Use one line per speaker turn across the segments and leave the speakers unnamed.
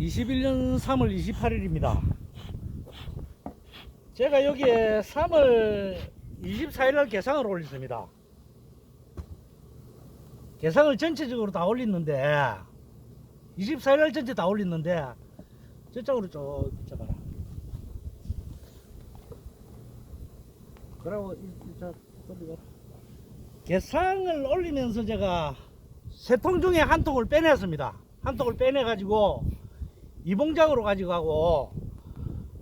21년 3월 28일입니다. 제가 여기에 3월 24일 날 개상을 올렸습니다. 개상을 전체적으로 다 올렸는데 24일 날 전체 다 올렸는데 저쪽으로 쭉 이저 돌리고 개상을 올리면서 제가 세통 중에 한 통을 빼냈습니다. 한 통을 빼내 가지고 이봉장으로 가지고 가고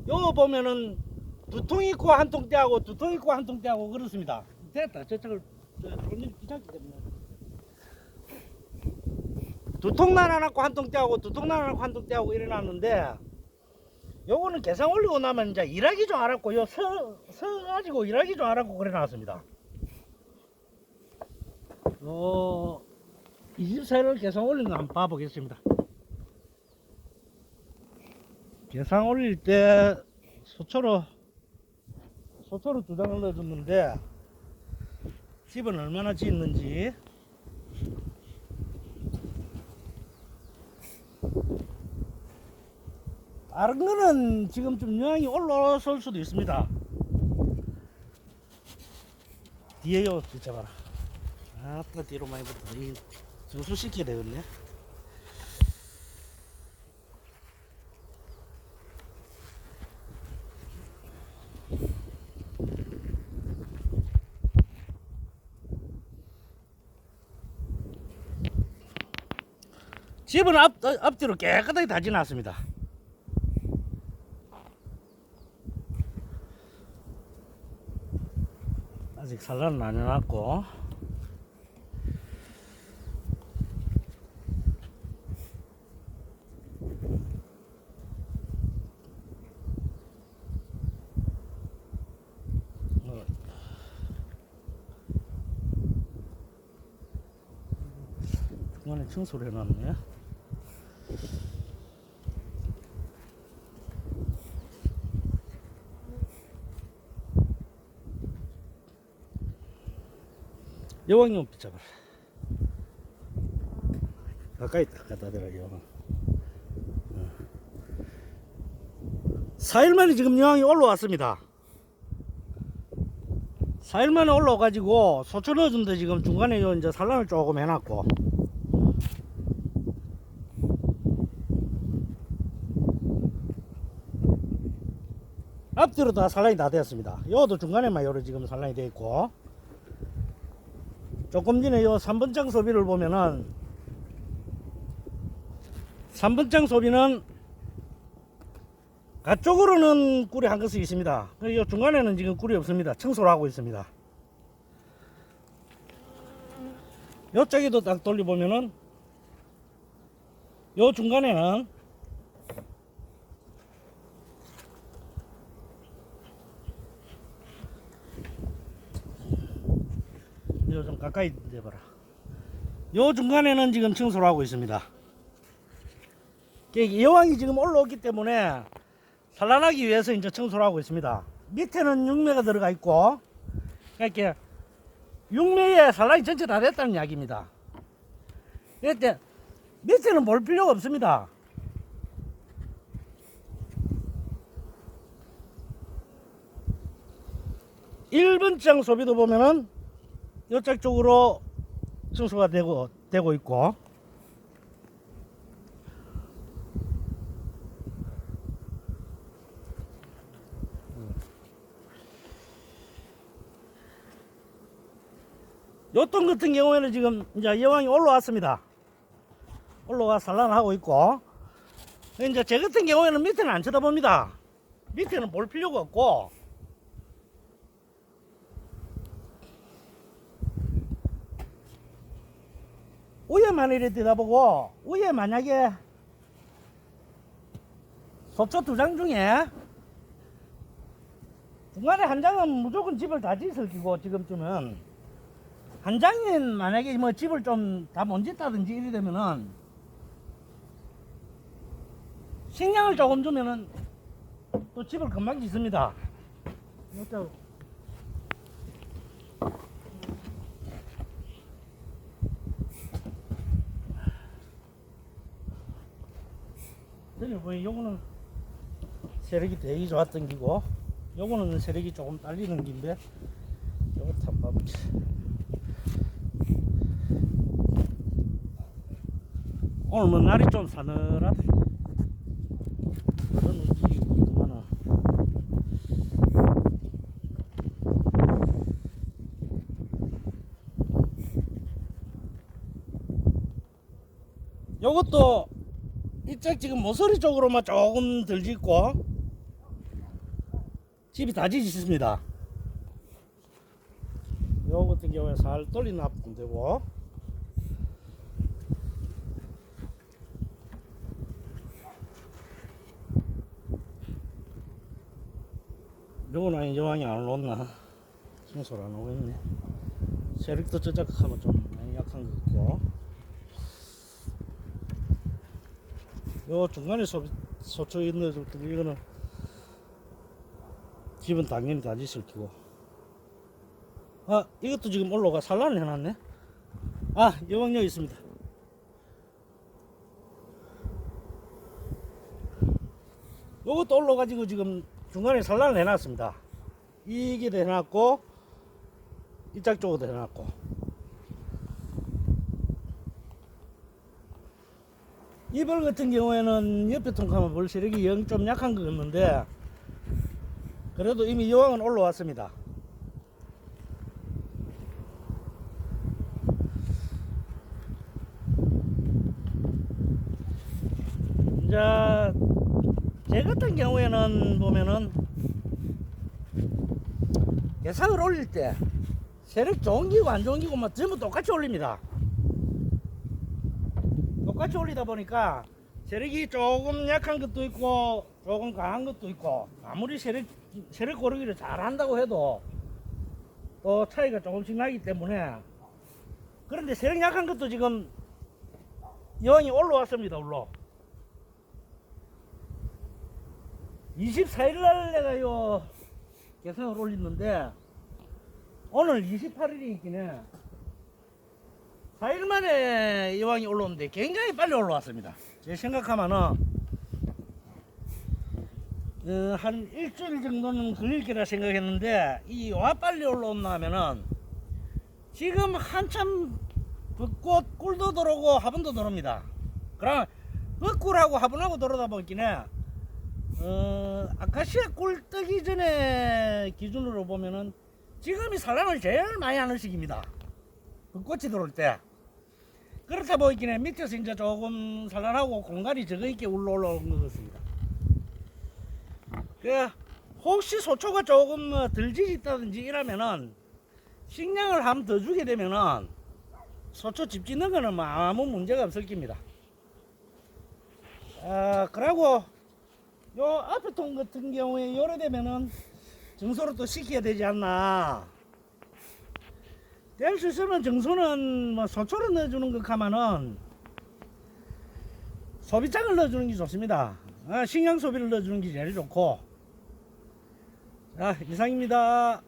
요 보면은 두 통 있고 한통 떼하고 두 통 있고 한통 떼하고 그렇습니다. 됐다. 저쪽을 돌리기 귀찮기 때문에 두통 나눠놨고 한통 떼하고 두통 나눠놨고 한통 떼하고 이래놨는데 요거는 계산 올리고 나면 이제 일하기 좀 알았고 요 서, 서 가지고 일하기 좀 알았고 그래 놨습니다. 어 24일 계산 올린 거 한번 봐보겠습니다. 계산 올릴 때 소초로 소초로 두 장을 넣어줬는데 집은 얼마나 짓는지 다른 거는 지금 좀 영향이 올라설 수도 있습니다. 뒤에요, 진짜 봐라. 아따 뒤로 많이. 이 정수시켜야 되겠네. 집은 앞, 앞뒤로 깨끗하게 다 지났습니다. 아직 산란은 안 해놨고 어. 중간에 청소를 해놨네 여왕용 붙잡아라 가까이 딱 갖다 대라 여왕. 4일 만에 지금 여왕이 올라왔습니다. 4일 만에 올라와가지고 소초 넣어준데 지금 중간에 요 이제 산란을 조금 해놨고 앞뒤로 다 산란이 다 되었습니다 요도 중간에만 요로 지금 산란이 되어 있고 조금 전에 요 3번장 소비를 보면은 3번장 소비는 가쪽으로는 꿀이 한 것이 있습니다. 요 중간에는 지금 꿀이 없습니다. 청소를 하고 있습니다. 요쪽에도 딱 돌려보면은 요 중간에는 요 좀 가까이 대봐라. 요 중간에는 지금 청소를 하고 있습니다. 여왕이 지금 올라오기 때문에 산란하기 위해서 이제 청소를 하고 있습니다. 밑에는 육매가 들어가 있고, 이렇게 육매에 산란이 전체 다 됐다는 이야기입니다. 이때 밑에는 볼 필요가 없습니다. 일번장 소비도 보면은 이쪽 쪽으로 청소가 되고 되고 있고 요동 같은 경우에는 지금 이제 여왕이 올라왔습니다. 올라와 산란하고 있고 이제 제 같은 경우에는 밑에는 안 쳐다봅니다. 밑에는 볼 필요가 없고 위에만 이래 들여다보고 위에 만약에 소초 두 장 중에 중간에 한 장은 무조건 집을 다 짓을 기고 지금쯤은 한 장은 만약에 뭐 집을 좀 다 못 짓다든지 이래 되면은 식량을 조금 주면은 또 집을 금방 짓습니다. 이쪽 전에 보니 요거는 세력이 되게 좋았던 기고 요거는 세력이 조금 딸리는 기인데 요거 참 봐보지 오늘 뭐 날이 좀 사늘하다 그런 있구만은. 요것도 이쪽 지금 모서리 쪽으로만 조금 덜 짓고 집이 다 지졌습니다. 요 같은 경우에 살 돌리 놔두면 되고. 요거는 여왕이 안 올라왔나? 청소를 안 있네. 세력도 저작하면 좀 많이 약한 것 같고 요 중간에 소, 소초 있는 이거는 집은 당연히 다 짓을 끼고. 아 이것도 지금 올라가 산란을 해놨네. 아 여왕역 있습니다. 요것도 올라가지고 지금 중간에 산란을 해놨습니다. 이게 해놨고 이쪽 쪽으로 해놨고 이벌 같은 경우에는 옆에 통하면 벌 세력이 영 좀 약한 것 같는데 그래도 이미 여왕은 올라왔습니다. 이제 제 같은 경우에는 보면은 예상을 올릴 때 세력 좋은 기고 안 좋은 기고 막 전부 똑같이 올립니다. 똑같이 올리다 보니까 세력이 조금 약한 것도 있고 조금 강한 것도 있고 아무리 세력 세력 고르기를 잘 한다고 해도 또 차이가 조금씩 나기 때문에. 그런데 세력 약한 것도 지금 여왕이 올라왔습니다 올라 24일 날 내가 요 계산을 올렸는데 오늘 28일이 있긴 해 4일 만에 여왕이 올라오는데 굉장히 빨리 올라왔습니다. 제 생각하면은 어, 한 일주일 정도는 걸릴 거라 생각했는데 이 와 빨리 올라온다 하면은 지금 한참 벚꽃 꿀도 들어오고 화분도 들어옵니다. 그럼 벚꿀하고 화분하고 들어오다 보니까 어, 아카시아 꿀 뜨기 전에 기준으로 보면은 지금이 사랑을 제일 많이 하는 시기입니다. 벚꽃이 들어올 때. 그렇다 보이기에 밑에서 이제 조금 산란하고 공간이 적어 있게 올라 올라온 것 같습니다. 그 혹시 소초가 조금 뭐덜 지 있다든지 이러면은 식량을 한번더 주게 되면은 소초 집 짓는 거는 뭐 아무 문제가 없을 겁니다. 아, 그러고 요 앞에 통 같은 경우에 요래 되면은 정소를 또 시켜야 되지 않나. 될 수 있으면 정소는 뭐 소초를 넣어주는 것 하면은 소비장을 넣어주는 게 좋습니다. 아, 식량 소비를 넣어주는 게 제일 좋고. 자, 이상입니다.